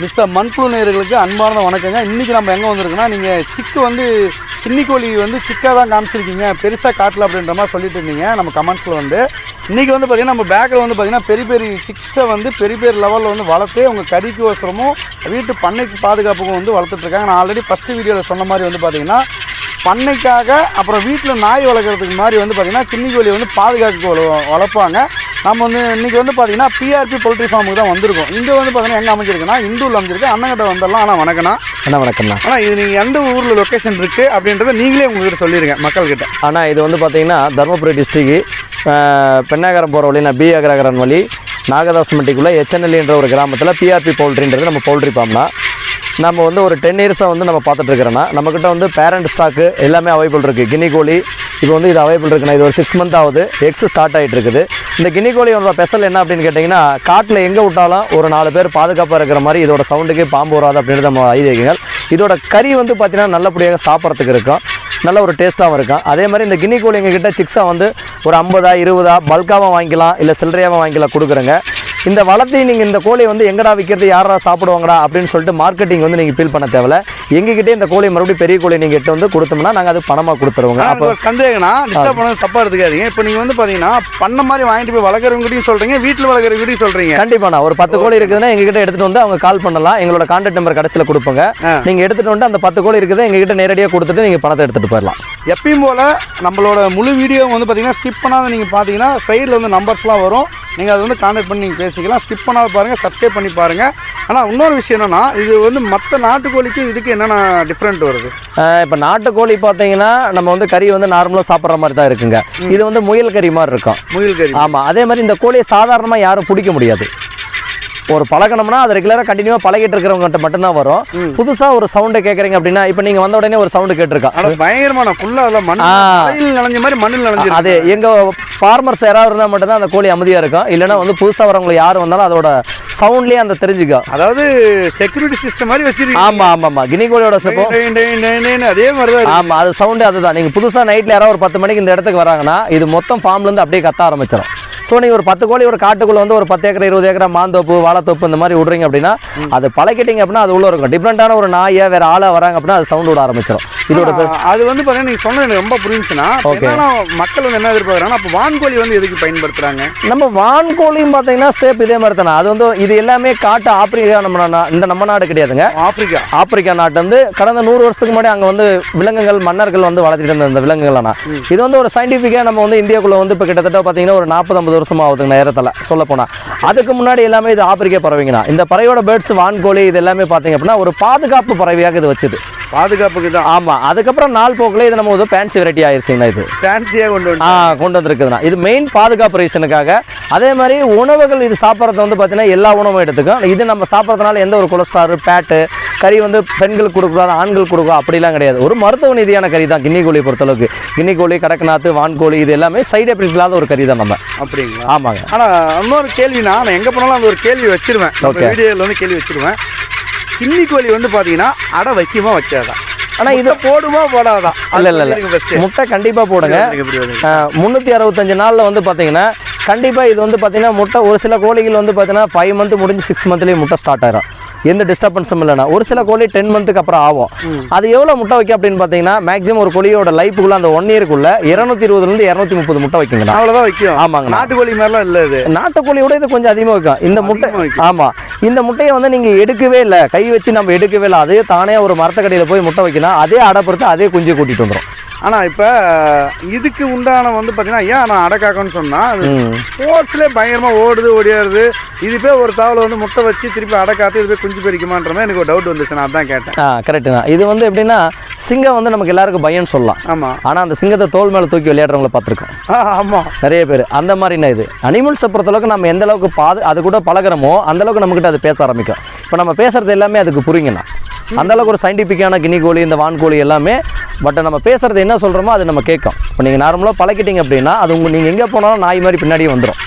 Mister மண்புழு நேர்களுக்கு அன்பார்ந்த வணக்கங்க. இன்றைக்கி நம்ம எங்கே வந்திருக்கோன்னா நீங்கள் சிக்கு வந்து கிண்ணிக்கோழி வந்து சிக்காக தான் காமிச்சிருக்கீங்க. பெருசாக காட்டல அப்படின்ற மாதிரி சொல்லிட்டு இருந்தீங்க. நம்ம கமெண்ட்ஸில் வந்து. இன்றைக்கி வந்து பார்த்திங்கன்னா நம்ம பேக்கில் வந்து பார்த்திங்கன்னா பெரிய பெரிய சிக்ஸை வந்து பெரிய பெரிய லெவலில் வந்து வளர்த்து உங்கள் கறிக்கு ஓசரமும் வீட்டு பண்ணைக்கு பாதுகாப்புக்கும் வந்து வளர்த்துட்ருக்காங்க நான் ஆல்ரெடி ஃபஸ்ட்டு வீடியோவில் சொன்ன மாதிரி வந்து பார்த்திங்கன்னா பண்ணைக்காக அப்புறம் வீட்டில் நாய் வளர்க்குறதுக்கு மாதிரி வந்து பார்த்திங்கன்னா கிண்ணிக்கோழி வந்து பாதுகாக்க வள- வளர்ப்பாங்க. நம்ம வந்து இன்றைக்கி வந்து பார்த்திங்கன்னா பிஆர்பி போல்ட்ரி ஃபார்முக்கு தான் வந்திருக்கோம். இங்கே வந்து பார்த்திங்கன்னா எங்கே அமைஞ்சிருக்குன்னா இண்டூரில் அமைஞ்சிருக்கு. அண்ணங்கிட்ட வந்துடலாம் ஆனால் வணக்கண்ணா அண்ணா வணக்கம்ண்ணா. ஆனால் இது நீங்கள் எந்த ஊரில் லொக்கேஷன் இருக்குது அப்படின்றத நீங்களே உங்ககிட்ட சொல்லிடுங்க மக்கள்கிட்ட. அண்ணா இது வந்து பார்த்தீங்கன்னா தருமபுரி டிஸ்ட்ரிக்கு பெண்ணாகரம் போகிற வழி நான் பி அகரகரன் வழி நாகதாசமட்டிக்குள்ளே எச்என்எல்ன்ற ஒரு கிராமத்தில் பிஆர்பி பவுல்ட்ரின்றது நம்ம பவுல்ட்ரி ஃபார்ம்னா நம்ம வந்து ஒரு டென் இயர்ஸாக வந்து நம்ம பார்த்துட்ருக்கிறோன்னா நம்மக்கிட்ட வந்து பேரண்ட் ஸ்டாக்கு எல்லாமே அவைபிள் இருக்குது கினி கோழி இப்போ வந்து இது அவைபிள் இருக்குண்ணா இது ஒரு சிக்ஸ் மந்த் ஆகுது. எக்ஸ் ஸ்டார்ட் ஆகிட்டு இருக்குது. இந்த கினி கோழியோட ஸ்பெஷல் என்ன அப்படின்னு கேட்டிங்கன்னா காட்டில் எங்கே விட்டாலும் ஒரு நாலு பேர் பாதுகாப்பாக இருக்கிற மாதிரி இதோட சவுண்டுக்கே பாம்பு வராது அப்படின்னு நம்ம ஐதீகங்கள். இதோட கறி வந்து பார்த்திங்கன்னா நல்லபடியாக சாப்பிட்றதுக்கு இருக்கும். நல்ல ஒரு டேஸ்ட்டாகவும் இருக்கும். அதே மாதிரி இந்த கினி கோழி எங்ககிட்ட சிக்ஸாக வந்து ஒரு ஐம்பதா இருபதா பல்காகவும் வாங்கிக்கலாம் இல்லை சில்லறையாகவும் வாங்கிக்கலாம் கொடுக்குறேங்க. இந்த வளர்த்தி நீங்கள் இந்த கோழியை வந்து எங்கடா விற்கிறது யாரா சாப்பிடுவாங்கடா அப்படின்னு சொல்லிட்டு மார்க்கெட்டிங் வந்து நீங்கள் ஃபீல் பண்ண தேவையில்ல. எங்ககிட்டே இந்த கோழி மறுபடியும் பெரிய கோழி நீங்கள் எட்டு வந்து கொடுத்தோம்னா நாங்கள் அது பணமாக கொடுத்துருவோங்க. அப்போ சந்தேகம்னா டிஸ்டர்ப் பண்ணது தப்பாக எடுத்துக்காதீங்க. இப்போ நீங்கள் வந்து பார்த்தீங்கன்னா பண்ண மாதிரி வாங்கிட்டு போய் வளர்க்குறவங்ககிட்டையும் சொல்கிறீங்க வீட்டில் வளர்க்குறவங்ககிட்டையும் சொல்கிறீங்க கண்டிப்பாண்ணா ஒரு பத்து கோழி இருக்குதுன்னா எங்ககிட்ட எடுத்துட்டு வந்து அவங்க கால் பண்ணலாம். எங்களோட கான்டாக்ட் நம்பர் கடைசியில் கொடுப்போங்க. நீங்கள் எடுத்துட்டு வந்து அந்த பத்து கோழி இருக்குது எங்ககிட்ட நேரடியாக கொடுத்துட்டு நீங்கள் பணத்தை எடுத்துகிட்டு போயிடலாம். எப்பயும் போல் நம்மளோட முழு வீடியோ வந்து பார்த்தீங்கன்னா ஸ்கிப் பண்ணாத நீங்கள் பார்த்தீங்கன்னா சைடில் வந்து நம்பர்ஸ்லாம் வரும். நீங்கள் அதை வந்து கான்டாக்ட் பண்ணி நீங்கள் பேசிக்கலாம். ஸ்கிப் பண்ணாத பாருங்கள் சப்ஸ்கிரைப் பண்ணி பாருங்கள் ஆனால் இன்னொரு விஷயம் என்னென்னா இது வந்து மற்ற நாட்டுக்கோழிக்கும் இதுக்கு என்னென்ன டிஃப்ரெண்ட் வருது? இப்போ நாட்டுக்கோழி பார்த்தீங்கன்னா நம்ம வந்து கறி வந்து நார்மலாக சாப்பிட்ற மாதிரி தான் இருக்குங்க. இது வந்து முயல் கறி மாதிரி இருக்கும். முயல் கறி. ஆமாம் அதே மாதிரி இந்த கோழியை சாதாரணமாக யாரும் பிடிக்க முடியாது. ஒரு பழகணும்னா அது ரெகுலராக கண்டினியூவாக பழகிட்டு இருக்கிறவங்ககிட்ட மட்டும்தான் வரும். புதுசாக ஒரு சவுண்டை கேட்குறீங்க அப்படின்னா இப்போ நீங்கள் வந்த உடனே ஒரு சவுண்டு கேட்டிருக்கா? பயங்கரமான ஃபுல்லாக அதில் மண் ஆ. மழையில் நனைஞ்ச மாதிரி மண்ணில் நனைஞ்சிருக்கு அது எங்கள் ஃபார்மர்ஸ் யாராவது இருந்தால் மட்டும்தான் அந்த கோழி அமைதியாக இருக்கும். இல்லைன்னா வந்து புதுசாக வரவங்க யார் வந்தாலும் அதோட சவுண்ட்லேயே அந்த தெரிஞ்சுக்கும் அதாவது செக்யூரிட்டி சிஸ்டம் மாதிரி வச்சிருக்கீங்க. ஆமாம் ஆமாம் ஆமாம் கினி கோழியோட செப்போ டெயின், டெயின், டெயின், டெயின், அதே மாதிரி தான். ஆமாம் அது சவுண்டு அதுதான். நீங்கள் புதுசாக நைட்டில் யாராவது ஒரு பத்து மணிக்கு இந்த இடத்துக்கு வராங்கன்னா இது மொத்தம் ஃபார்ம்லேருந்து அப்படியே கத்த ஆரம்பிச்சிடும் ஸோ நீங்கள் ஒரு பத்து கோழி ஒரு காட்டுக்குள்ளே வந்து ஒரு பத்து ஏக்கர் இருபது ஏக்கரா மாந்தோப்பு வாழைத்தோப்பு இந்த மாதிரி விட்றீங்க அப்படின்னா அது பழக்கிட்டீங்க அப்படின்னா அது உள்ள இருக்கும். டிஃப்ரெண்ட்டான ஒரு நாயை வேறு ஆளாக வராங்க அப்படின்னா அது சவுண்டு விட ஆரம்பிச்சிடும் இதோட அது வந்து பார்த்தீங்கன்னா நீங்கள் சொன்னது எனக்கு ரொம்ப Okay. என்னன்னா மக்கள் வந்து என்ன எதிர்பார்க்குறாங்கன்னா அப்போ வான்கோழி வந்து எதுக்கு பயன்படுத்துறாங்க? நம்ம வான்கோழியும் பார்த்தீங்கன்னா சேப் இதே மாதிரி தானே. அது வந்து இது எல்லாமே காட்டு ஆப்பிரிக்கா நம்ம இந்த நம்ம நாடு கிடையாதுங்க. ஆப்பிரிக்கா. ஆப்பிரிக்கா நாட்டு வந்து கடந்த நூறு வருஷத்துக்கு முன்னாடி அங்கே வந்து விலங்குகள் மன்னர்கள் வந்து வளர்த்திட்டு இருந்த இந்த விலங்குகள்லாம் இது வந்து ஒரு சயின்டிஃபிக்காக நம்ம வந்து இந்தியாக்குள்ளே வந்து இப்போ கிட்டத்தட்ட பார்த்தீங்கன்னா ஒரு நாற்பது ஐம்பது வருஷம் ஆகுதுங்க நேரத்தில் சொல்ல போனால் அதுக்கு முன்னாடி எல்லாமே இது ஆப்பிரிக்கா பறவைங்கண்ணா. இந்த பறவையோட பேர்ட்ஸ் வான்கோழி இது எல்லாமே பார்த்தீங்க அப்படின்னா ஒரு பாதுகாப்பு பறவையாக இது வச்சுது. பாதுகாப்புக்கு தான். ஆமாம் அதுக்கப்புறம் நாள் போக்கில் இது நம்ம வந்து ஃபேன்சி வெரைட்டி ஆயிடுச்சுங்கண்ணா இது? ஃபேன்சியாக கொண்டு வந்து ஆ கொண்டு வந்திருக்குதுண்ணா. இது மெயின் பாதுகாப்பு ரீசனுக்காக அதே மாதிரி உணவுகள் இது சாப்பிட்றது வந்து பார்த்தீங்கன்னா எல்லா உணவும் எடுத்துக்கும். இது நம்ம சாப்பிட்றதுனால எந்த ஒரு கொலஸ்ட்ரால் பேட்டு கறி வந்து பெண்களுக்கு கொடுக்கூடாது ஆண்களுக்கு கொடுக்கும் அப்படிலாம் கிடையாது. ஒரு மருத்துவ நீதியான கறி தான் கின்னி கோழி பொறுத்தளவுக்கு. கின்னி கோழி கடக்கநாத்து வான்கோழி இது எல்லாமே சைடு எஃபெக்ட் இல்லாத ஒரு கறி தான் நம்ம. அப்படிங்களா? ஆமாங்க. ஆனால் இன்னொரு கேள்வினா நான் எங்கே போனாலும் அந்த ஒரு கேள்வி வச்சிருவேன். வீடியோவில் வந்து கேள்வி வச்சிருவேன். கிண்ணி கோழி வந்து பார்த்தீங்கன்னா அடை வைக்குமா வைக்காதா ஆனால் இது போடுமா போடாதா? இல்ல, இல்ல, இல்ல. முட்டை கண்டிப்பாக போடுங்க. முந்நூற்றி அறுபத்தஞ்சு நாளில் வந்து பார்த்தீங்கன்னா கண்டிப்பாக இது வந்து பார்த்தீங்கன்னா முட்டை ஒரு சில கோழிகள் வந்து பார்த்தீங்கன்னா ஃபைவ் மந்த் முடிஞ்சு சிக்ஸ் மந்த்லேயே முட்டை ஸ்டார்ட் ஆயிரும். எந்த டிஸ்டர்பன்ஸும் இல்லைனா ஒரு சில கோழி டென் மந்த்துக்கு அப்புறம் ஆகும். அது எவ்வளோ முட்டை வைக்கும் அப்படின்னு பார்த்தீங்கன்னா மேக்ஸிமம் ஒரு கோழியோட லைஃபுக்குள்ள அந்த ஒன் இயருக்குள்ள இரநூத்தி இருபதுலேருந்து இரநூத்தி முப்பது முட்டை வைக்குங்கண்ணா. அவ்வளோதான் வைக்கும். ஆமாங்கண்ணா. நாட்டுக்கோழி மாதிரிலாம் இல்லை இது. நாட்டுக்கோழியோட இது கொஞ்சம் அதிகமாக வைக்கும். இந்த முட்டை. ஆமாம் இந்த முட்டையை வந்து நீங்கள் எடுக்கவே இல்லை. கை வச்சு நம்ம எடுக்கவே இல்லை. அதே தானே ஒரு மரத்தக்கடியில் போய் முட்டை வைக்கணும். அதே அடைப்படுத்து அதே குஞ்சு கூட்டிகிட்டு வந்துடும் ஆனால் இப்போ இதுக்கு உண்டான வந்து பார்த்தீங்கன்னா ஏன் நான் அடை காக்கணும்னு சொன்னால் அது ஸ்போர்ட்ஸ்லேயே பயங்கரமாக ஓடுது ஓடியாருது. இது போய் ஒரு தாவலை வந்து முட்டை வச்சு திருப்பி அடை காத்து இது போய் குஞ்சு பறிக்குமான்ற மாதிரி எனக்கு ஒரு டவுட் வந்துச்சு. நான் அதான் கேட்டேன். ஆ கரெக்டு தான். இது வந்து எப்படின்னா சிங்கம் வந்து நமக்கு எல்லாருக்கும் பயம்னு சொல்லலாம். ஆமாம் ஆனால் அந்த சிங்கத்தை தோல் மேலே தூக்கி விளையாடுறவங்கள பார்த்துருக்கோம். ஆமாம் நிறைய பேர். அந்த மாதிரினா இது? அனிமல்ஸை பொறுத்தளவுக்கு நம்ம எந்த அளவுக்கு பாது அது கூட பழகுறோமோ அந்த அளவுக்கு நம்மக்கிட்ட அது பேச ஆரம்பிக்கும். இப்போ நம்ம பேசுறது எல்லாமே அதுக்கு புரியுங்கண்ணா. அந்த அளவுக்கு ஒரு சயின்டிஃபிக்கான கினி கோழி இந்த வான்கோழி எல்லாமே. பட் நம்ம பேசுறது என்ன சொல்கிறோமோ அது நம்ம கேட்கும். இப்போ நீங்கள் நார்மலாக பழக்கிட்டீங்க அப்படின்னா அது உங்க நீங்கள் எங்கே போனாலும் நாய் மாதிரி பின்னாடியே வந்துடும்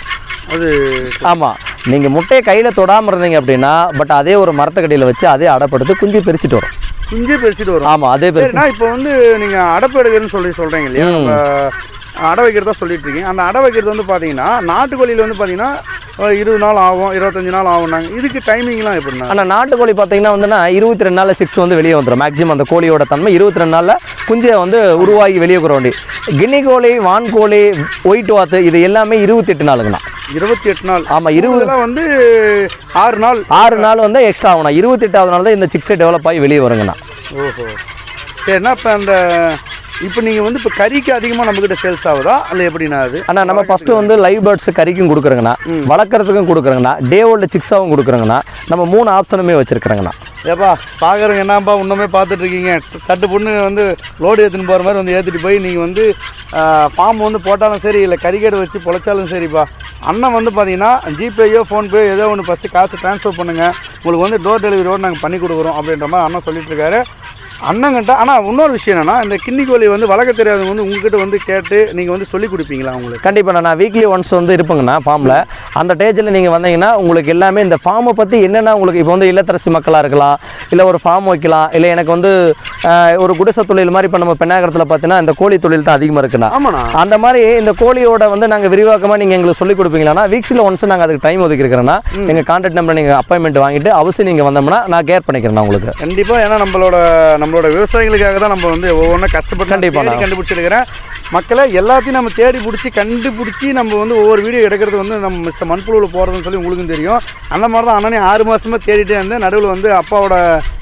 அது ஆமாம் நீங்கள் முட்டையை கையில் தொடாமல் இருந்தீங்க அப்படின்னா பட் அதே ஒரு மரத்துக்கடியில் வச்சு அதே அடைப்படுத்து குஞ்சு பிரிச்சுட்டு வரும். குஞ்சே பெருசிட்டு வரும். ஆமாம் அதே சரிண்ணா இப்போ வந்து நீங்கள் அடப்பு எடுக்கிறேன்னு சொல்லி சொல்கிறீங்க இல்லையா? அடை வைக்கிறதா சொல்லிட்டு இருக்கீங்க. அந்த அடை வைக்கிறது வந்து பார்த்தீங்கன்னா நாட்டுக்கோழியில் வந்து பார்த்தீங்கன்னா இருபது நாள் ஆகும் இருபத்தஞ்சு நாள் ஆகும்னாங்க. இதுக்கு டைமிங்லாம் எப்படின்னா ஆனால் நாட்டுக்கோழி பார்த்தீங்கன்னா வந்துன்னா இருபத்தி ரெண்டு நாளில் சிக்ஸ் வந்து வெளியே வந்துடும் மேக்ஸிமம் அந்த கோழியோட தன்மை இருபத்தி ரெண்டு நாளில் குஞ்சை வந்து உருவாகி வெளியே வர வேண்டி. கின்னி கோழி வான்கோழி ஒயிட் வாத்து இது எல்லாமே இருபத்தெட்டு நாளுங்கண்ணா. இருபத்தி எட்டு நாள் ஆமாம் இருபது வந்து ஆறு நாள். ஆறு நாள் வந்து எக்ஸ்ட்ரா ஆகணும் இருபத்தெட்டாவது நாள் தான் இந்த சிக்ஸை டெவலப் ஆகி வெளியே வருங்கண்ணா. ஓஹோ. சரிண்ணா இப்போ அந்த இப்போ நீங்கள் வந்து இப்போ கறிக்கு அதிகமாக நம்மக்கிட்ட சேல்ஸ் ஆகுதா? இல்லை எப்படிண்ணா அது? ஆனால் நம்ம ஃபஸ்ட்டு வந்து லைவ் பேர்ட்ஸ் கறிக்கும் கொடுக்குறோங்கண்ணா. வளர்க்குறதுக்கும் கொடுக்குறோங்கண்ணா. டே ஓல்டு சிக்ஸாகவும் கொடுக்குறோங்கண்ணா. நம்ம மூணு ஆப்ஷனுமே வச்சுருக்குறோங்கண்ணா. ஏப்பா பார்க்குறவங்க என்னப்பா இன்னுமே பார்த்துட்டு இருக்கீங்க சட்டு பொண்ணு வந்து லோடு ஏற்றின்னு போகிற மாதிரி வந்து ஏற்றிட்டு போய் நீங்கள் வந்து ஃபார்ம் வந்து போட்டாலும் சரி இல்லை கறிக்கடை வச்சு பொழைச்சாலும் சரிப்பா. அண்ணன் வந்து பார்த்தீங்கன்னா ஜிபேயோ ஃபோன்பேயோ ஏதோ ஒன்று ஃபஸ்ட்டு காசு ட்ரான்ஸ்ஃபர் பண்ணுங்கள் உங்களுக்கு வந்து டோர் டெலிவரியோடு நாங்கள் பண்ணி கொடுக்குறோம் அப்படின்ற மாதிரி அண்ணன் சொல்லிட்டு இருக்காரு அண்ணங்கிட்ட ஆனால் இன்னொரு விஷயம் என்னன்னா இந்த கிண்ணி கோழி வந்து வளர்க்க தெரியாதவங்க வந்து உங்ககிட்ட வந்து கேட்டு நீங்கள் வந்து சொல்லி கொடுப்பீங்களா உங்களுக்கு கண்டிப்பாக நான் வீக்லி ஒன்ஸ் வந்து இருப்பேங்கண்ணா ஃபார்மில் அந்த டேஜில் நீங்கள் வந்தீங்கன்னா உங்களுக்கு எல்லாமே இந்த ஃபார்மை பற்றி என்னென்ன உங்களுக்கு இப்போ வந்து இல்லத்தரசி மக்களாக இருக்கலாம் இல்லை ஒரு ஃபார்ம் வைக்கலாம் இல்லை எனக்கு வந்து ஒரு குடிசை தொழில் மாதிரி இப்போ நம்ம பெண்ணாகரத்தில் பார்த்தீங்கன்னா இந்த கோழி தொழில் தான் அதிகமாக இருக்குண்ணா. ஆமாண்ணா. அந்த மாதிரி இந்த கோழியோட வந்து நாங்கள் விரிவாக்கமாக நீங்கள் எங்களுக்கு சொல்லிக் கொடுப்பீங்களாண்ணா வீக்ஸில் ஒன்ஸ் நாங்கள் அதுக்கு டைம் ஒதுக்கி இருக்கிறேன்னா எங்கள் கான்டாக்ட் நம்பர் நீங்கள் அப்பாயின்மெண்ட் வாங்கிட்டு அவசியம் நீங்கள் வந்தோம்னா நான் கேர் பண்ணிக்கிறேன் உங்களுக்கு. கண்டிப்பாக ஏன்னா நம்மளோட நம்மளோட விவசாயிகளுக்காக தான் நம்ம வந்து ஒவ்வொன்றா கஷ்டப்பட்டு கண்டிப்பா தேடி நான். கண்டுபிடிச்சிருக்கிறேன். மக்களை எல்லாத்தையும் நம்ம தேடி பிடிச்சி கண்டுபிடிச்சி நம்ம வந்து ஒவ்வொரு வீடியோ எடுக்கிறது வந்து நம்ம மிஸ்டர் மண்புழுவில் போகிறதுன்னு சொல்லி உங்களுக்கும் தெரியும். அந்த மாதிரி தான் அண்ணனே ஆறு மாதமாக தேடிட்டே இருந்தேன். நடுவில் வந்து அப்பாவோட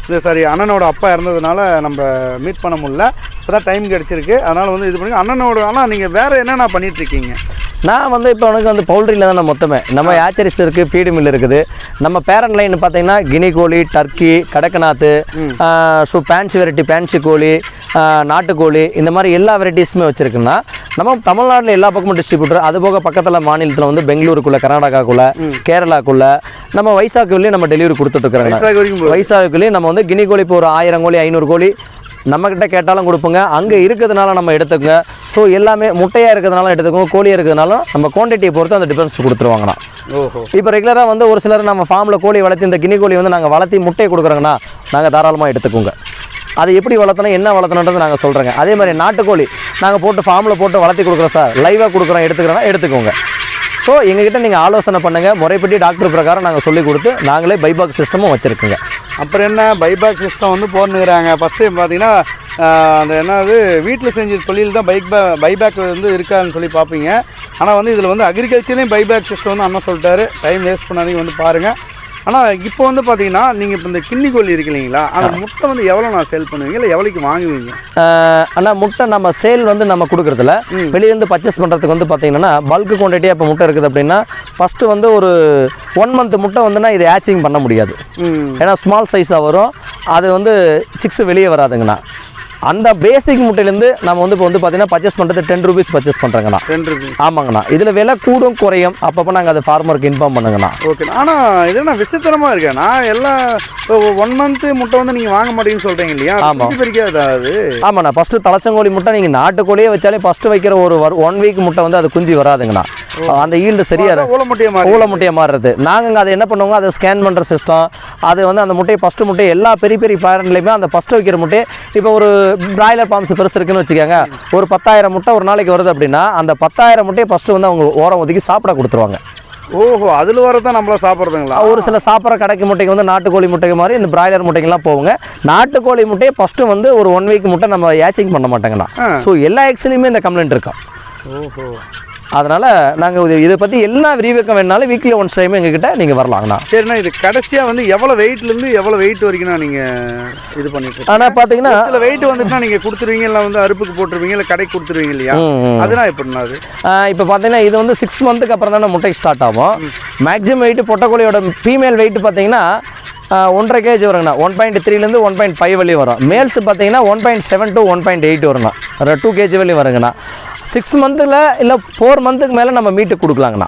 இது சாரி அண்ணனோட அப்பா இறந்ததுனால நம்ம மீட் பண்ண முடியல. இப்போ தான் டைம் கிடச்சிருக்கு. அதனால் வந்து இது பண்ணி அண்ணனோட ஆனால் நீங்கள் வேறு என்னென்ன பண்ணிட்டு இருக்கீங்க? நான் வந்து இப்போ எனக்கு வந்து பவுல்ட்ரியில் தான் நான் மொத்தமே. நம்ம ஆச்சரிஸ் இருக்குது ஃபீடு மில் இருக்குது. நம்ம பேரண்ட் லைன் பார்த்தீங்கன்னா கினி கோழி turkey Kadaknath so fancy variety fancy கோழி நாட்டுக்கோழி இந்த மாதிரி எல்லா வெரைட்டிஸுமே வச்சுருக்குன்னா நம்ம தமிழ்நாட்டில் எல்லா பக்கமும் டிஸ்ட்ரிபியூட்டர் அது போக பக்கத்தில் மாநிலத்தில் வந்து பெங்களூருக்குள்ளே கர்நாடகாக்குள்ளே கேரளாக்குள்ளே நம்ம வைசாக்குள்ளேயே நம்ம டெலிவரி வரைக்கும் போகுது. வைசாக்குள்ளேயே நம்ம வந்து கினி கோழி இப்போ ஒரு ஆயிரம் கோழி ஐநூறு கோழி நம்மக்கிட்ட கேட்டாலும் கொடுப்போங்க. அங்கே இருக்கிறதுனால நம்ம எடுத்துக்கங்க. ஸோ எல்லாமே முட்டையாக இருக்கிறதுனால எடுத்துக்கோங்க. கோழியாக இருக்கிறதுனால நம்ம குவான்டிட்டியை பொறுத்து அந்த டிஃபரன்ஸ் கொடுத்துருவாங்கண்ணா. ஓஹோ. இப்போ ரெகுலராக வந்து ஒரு சிலர் நம்ம ஃபார்மில் கோழி வளர்த்தி இந்த கினி கோழி வந்து நாங்கள் வளர்த்தி முட்டையை கொடுக்குறோங்கண்ணா. நாங்கள் தாராளமாக எடுத்துக்கோங்க. அது எப்படி வளர்த்தணும் என்ன வளர்த்தணுன்றது நாங்கள் சொல்கிறோங்க அதே மாதிரி நாட்டுக்கோழி நாங்கள் போட்டு ஃபார்மில் போட்டு வளர்த்தி கொடுக்குறோம் சார். லைவாக கொடுக்குறோம் எடுத்துக்கிறோன்னா எடுத்துக்கோங்க. ஸோ எங்ககிட்ட நீங்கள் ஆலோசனை பண்ணுங்கள் முறைப்படி டாக்டர் பிரகாரம் நாங்கள் சொல்லி கொடுத்து நாங்களே பைபாக் சிஸ்டமும் வச்சுருக்குங்க. அப்புறம் என்ன பைபேக் சிஸ்டம் வந்து போட்டுனுக்குறாங்க ஃபஸ்ட் டைம் பார்த்தீங்கன்னா அந்த என்னது வீட்டில் செஞ்ச தொழில் தான் பைக் பே பைபேக் வந்து இருக்கான்னு சொல்லி பார்ப்பீங்க ஆனால் வந்து இதில் வந்து அக்ரிகல்ச்சர்லேயும் பைபேக் சிஸ்டம் வந்து அண்ணன் சொல்லிட்டாரு. டைம் வேஸ்ட் பண்ணாதீங்க வந்து பாருங்கள் ஆனால் இப்போ வந்து பார்த்தீங்கன்னா நீங்கள் இப்போ இந்த கிண்ணி கோழி இருக்கு இல்லைங்களா அந்த முட்டை வந்து எவ்வளோ நான் சேல் பண்ணுவீங்க? இல்லை எவ்வளோக்கு வாங்குவீங்க? அண்ணா முட்டை நம்ம சேல் வந்து நம்ம கொடுக்குறதுல ம். வெளியேருந்து பர்ச்சேஸ் பண்ணுறதுக்கு வந்து பார்த்தீங்கன்னா பல்க் குவான்டிட்டியாக இப்போ முட்டை இருக்குது அப்படின்னா ஃபஸ்ட்டு வந்து ஒரு ஒன் மந்த் முட்டை வந்துன்னா இது ஆச்சிங் பண்ண முடியாது. ஏன்னா ஸ்மால் சைஸாக வரும். அது வந்து சிக்ஸ் வெளியே வராதுங்கண்ணா. அந்த பேசிக் முட்டையிலேருந்து நம்ம வந்து இப்போ வந்து பார்த்தீங்கன்னா பர்ச்சேஸ் பண்ணுறது டென் ருபீஸ் பர்ச்சேஸ் பண்ணுறேங்கண்ணா டென் ருபீஸ் ஆமாங்கண்ணா. இதில் விலை கூடும் குறையும். அப்பப்போ நாங்கள் அதை ஃபார்மருக்கு இன்ஃபார்ம் பண்ணுங்கண்ணா. ஓகே ஆனால் இது என்ன விசித்திரமாக இருக்கு? நான் இப்போ ஒன் மந்த்து முட்டை வந்து நீங்கள் வாங்க மாட்டீங்கன்னு சொல்கிறீங்க இல்லையா? ஆமா. குஞ்சு பறிக்காதா அது? ஆமாண்ணா. ஃபஸ்ட்டு தலைச்சங்கோழி முட்டை நீங்கள் நாட்டுக்கோழியே வச்சாலே ஃபஸ்ட்டு வைக்கிற ஒரு ஒன் வீக் முட்டை வந்து அது குஞ்சு வராதுங்கண்ணா. அந்த ஈல்டு சரியாக ஊழ முட்டையை முட்டையை மாறுறது. நாங்கள் அதை என்ன பண்ணுவோங்க? அதை ஸ்கேன் பண்ணுற சிஸ்டம் அது வந்து அந்த முட்டையை ஃபஸ்ட்டு முட்டை எல்லா பெரிய பெரிய பேரண்ட்லையுமே அந்த ஃபஸ்ட்டு வைக்கிற முட்டையை இப்போ ஒரு பிராய்லர் பாம்ஸ் பெருசு இருக்குன்னு வச்சுக்கோங்க. ஒரு பத்தாயிரம் முட்டை ஒரு நாளைக்கு வருது அப்படின்னா அந்த பத்தாயிரம் முட்டையை ஃபஸ்ட்டு வந்து அவங்க ஓரம் ஒதுக்கி சாப்பிட கொடுத்துருவாங்க. ஓஹோ அதில் வரதான் நம்மள சாப்பிட்றதுங்களா? ஒரு சில சாப்பிட்ற கடைக்கு முட்டைக்கு வந்து நாட்டுக்கோழி முட்டைக்கு மாதிரி இந்த பிராய்லர் முட்டைக்கெல்லாம் போவோங்க நாட்டுக்கோழி முட்டையை ஃபஸ்ட்டு வந்து ஒரு ஒன் வீக் முட்டை நம்ம ஏச்சிங் பண்ண மாட்டேங்கண்ணா. ஸோ எல்லா எக்ஸ்லையுமே இந்த கம்ப்ளைண்ட் இருக்கும் ஓஹோ. அதனால் நாங்கள் இது இதை பற்றி எல்லா விரிவாக்கம் வேணாலும் வீக்லி ஒன்ஸ் டைம் எங்ககிட்ட நீங்கள் வரலாங்கண்ணா. சரிண்ணா இது கடைசியாக வந்து எவ்வளோ வெயிட்லேருந்து எவ்வளோ வெயிட் வரைக்கும் நீங்கள் இது பண்ணிட்டு? ஆனால் பார்த்தீங்கன்னா சில வெயிட் வந்துட்டுனா நீங்கள் கொடுத்துருவீங்க இல்லை வந்து அறுப்புக்கு போட்டுருவீங்க இல்லை கடைக்கு கொடுத்துருவீங்க இல்லையா. அதெல்லாம் எப்படிண்ணா அது? இப்போ பார்த்தீங்கன்னா இது வந்து சிக்ஸ் மந்த்துக்கு அப்புறம் தானே முட்டை ஸ்டார்ட் ஆகும். மேக்ஸிமம் வெயிட் பொட்டக்கோழியோட ஃபீமேல் வெயிட் பார்த்தீங்கன்னா ஒன்றரை கேஜி வருங்கண்ணா. ஒன் பாயிண்ட் த்ரீலேருந்து ஒன் பாயிண்ட் ஃபைவ் வரையும் வரும். மேல்ஸ் பார்த்தீங்கன்னா one point seven to one point eight வருங்கண்ணா. Two KG வரையும் வருங்கண்ணா. சிக்ஸ் மந்த்தில் இல்லை ஃபோர் மந்த்துக்கு மேலே நம்ம மீட்டு கொடுக்கலாங்கண்ணா.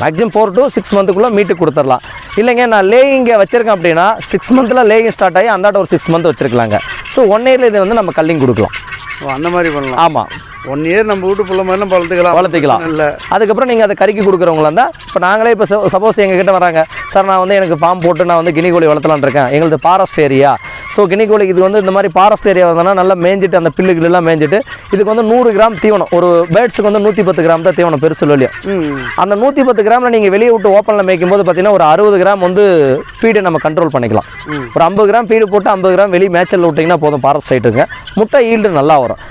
மேக்ஸிமம் ஃபோர் டு சிக்ஸ் மந்த்துக்குள்ளே மீட்டு கொடுத்துடலாம் இல்லைங்க நான் லேயிங்க வச்சுருக்கேன் அப்படின்னா சிக்ஸ் மந்தில் லேயிங் ஸ்டார்ட் ஆகி அந்தாட்ட ஒரு சிக்ஸ் மந்த் வச்சுருக்கலாங்க. ஸோ ஒன் இயரில் இதை வந்து நம்ம கல்லிங் கொடுக்கலாம். ஓ, அந்த மாதிரி பண்ணலாம். ஆமாம் ஒன் இயர் நம்ம வீட்டு புள்ள மாதிரி நம்ம வளர்த்துக்கலாம். வளர்த்துக்கலாம். இல்லை. அதுக்கப்புறம் நீங்கள் அதை கறிக்கு கொடுக்குறவங்களா இருந்தால் இப்போ நாங்களே இப்போ சப்போஸ் எங்கள் கிட்ட வராங்க. சார் நான் வந்து எனக்கு ஃபார்ம் போட்டு நான் வந்து கினி கோழி வளர்த்தலான்னு இருக்கேன். எங்களுது ஃபாரஸ்ட் ஏரியா ஸோ கினிக்கோழிக்கு இது வந்து இந்த மாதிரி ஃபாரஸ்ட் ஏரியா வந்தோம்னா நல்லா மேய்ஞ்சிட்டு அந்த பில்லுகள் எல்லாம் மேய்ஞ்சிட்டு இதுக்கு வந்து நூறு கிராம் தீவனம். ஒரு பேர்ட்ஸுக்கு வந்து நூற்றி பத்து கிராம் தான் தீவனம் பெருசு இல்லையா? அந்த நூற்றி பத்து கிராமில் நீங்கள் வெளியே விட்டு ஓப்பனில் மேய்க்கும் போது பார்த்தீங்கன்னா ஒரு அறுபது கிராம் வந்து ஃபீடை நம்ம கண்ட்ரோல் பண்ணிக்கலாம். ஒரு ஐம்பது கிராம் ஃபீடு போட்டு ஐம்பது கிராம் வெளியே மேய்ச்சல் விட்டிங்கன்னா போதும் ஃபாரஸ்ட் சைட்டுங்க முட்டை ஈல்டு நல்லா வரும்.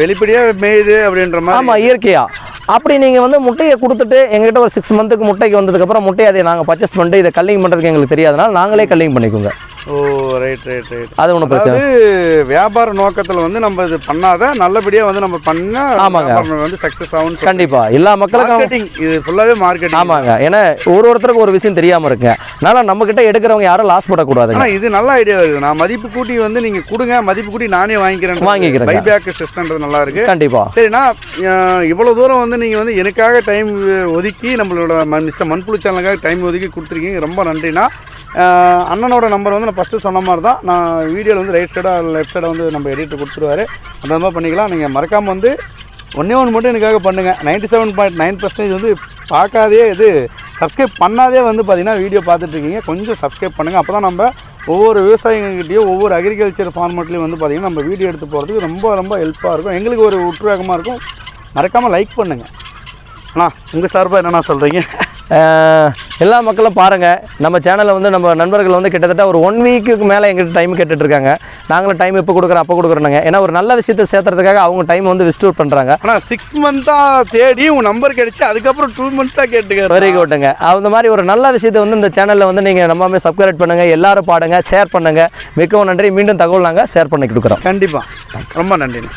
வெளிப்படையாக மேயுது அப்படின்ற மாதிரி? ஆமாம் இயற்கையாக அப்படி நீங்கள் வந்து முட்டையை கொடுத்துட்டு எங்ககிட்ட ஒரு சிக்ஸ் மந்த்துக்கு முட்டைக்கு வந்ததுக்கப்புறம் முட்டையை அதை நாங்கள் பர்ச்சேஸ் பண்ணிட்டு இதை கல்லிங் பண்ணுறதுக்கு எங்களுக்கு தெரியாதனால நாங்களே கல்லிங் பண்ணிக்கோங்க. ஓ ரைட் ரைட் ரைட் அது ஒன்றும் பிரச்சனை வியாபார நோக்கத்தில் வந்து நம்ம இது பண்ணாத நல்லபடியாக வந்து நம்ம பண்ணா ஆமாங்க. வந்து சக்ஸஸ் ஆகும்னு கண்டிப்பாக எல்லா மக்களுக்கும் மார்க்கெட்டிங் இது ஃபுல்லாகவே மார்க்கெட்டிங் ஆமாங்க. ஏன்னா ஒரு ஒருத்தருக்கு ஒரு விஷயம் தெரியாமல் இருக்குங்க அதனால் நம்மக்கிட்ட எடுக்கிறவங்க யாரும் லாஸ் போடக்கூடாதுங்க. ஆனால் இது நல்ல ஐடியா இருக்குது நான் மதிப்பு கூட்டி வந்து நீங்கள் கொடுங்க மதிப்பு கூட்டி நானே வாங்கிக்கிறேன். வாங்கிக்கிறேங்க. பைபேக் சிஸ்டம்ன்றது நல்லா இருக்கு. கண்டிப்பாக சரிண்ணா இவ்வளோ தூரம் வந்து நீங்கள் வந்து எனக்காக டைம் ஒதுக்கி நம்மளோட மிஸ்டர் மண்புழு சேனலுக்காக டைம் ஒதுக்கி கொடுத்துருக்கீங்க. ரொம்ப நன்றிண்ணா. அண்ணனோட நம்பர் வந்து நான் ஃபஸ்ட்டு சொன்ன மாதிரி தான் நான் வீடியோவில் வந்து ரைட் சைடாக லெஃப்ட் சைடாக வந்து நம்ம எடிட்டு கொடுத்துருவாரு. அந்த மாதிரி பண்ணிக்கலாம். நீங்கள் மறக்காமல் வந்து ஒன்றே ஒன்று மட்டும் எனக்காக பண்ணுங்கள் ninety seven point nine percentage வந்து பார்க்காதே இது சப்ஸ்கிரைப் பண்ணாதே வந்து பார்த்திங்கன்னா வீடியோ பார்த்துட்ருக்கீங்க கொஞ்சம் சப்ஸ்கிரைப் பண்ணுங்கள் அப்போ தான் நம்ம ஒவ்வொரு விவசாயிங்ககிட்டயும் ஒவ்வொரு அக்ரிகல்ச்சர் ஃபார்மேட்லேயும் வந்து பார்த்திங்கன்னா நம்ம வீடியோ எடுத்து போகிறதுக்கு ரொம்ப ரொம்ப ஹெல்ப்பாக இருக்கும். எங்களுக்கு ஒரு உற்சாகமாக இருக்கும். மறக்காமல் லைக் பண்ணுங்கள் அண்ணா உங்கள் சார்பாக என்னென்ன சொல்கிறீங்க எல்லா மக்களும் பாருங்கள் நம்ம சேனலில் வந்து நம்ம நண்பர்கள் வந்து கிட்டத்தட்ட ஒரு ஒன் வீக்குக்கு மேலே எங்கிட்ட டைம் கேட்டுட்டு இருக்காங்க நாங்களும் டைம் எப்போ கொடுக்குறோம் அப்போ கொடுக்குறோங்க ஏன்னா ஒரு நல்ல விஷயத்தை சேர்த்துறதுக்காக அவங்க டைம் வந்து விஸ்டூட் பண்ணுறாங்க ஆனால் சிக்ஸ் மந்த்தாக தேடி உங்கள் நம்பர் கிடைச்சி அதுக்கப்புறம் டூ மந்த்ஸாக கேட்டுக்கிறேன் வெரி குட்டுங்க அந்த மாதிரி ஒரு நல்ல விஷயத்தை வந்து இந்த சேனலில் வந்து நீங்கள் நம்மமே சப்ஸ்கிரைப் பண்ணுங்கள் எல்லாரும் பாடுங்க ஷேர் பண்ணுங்கள் மிகவும் நன்றி. மீண்டும் தகவல் நாங்கள் ஷேர் பண்ணி கொடுக்குறோம். கண்டிப்பாக ரொம்ப நன்றிண்ணா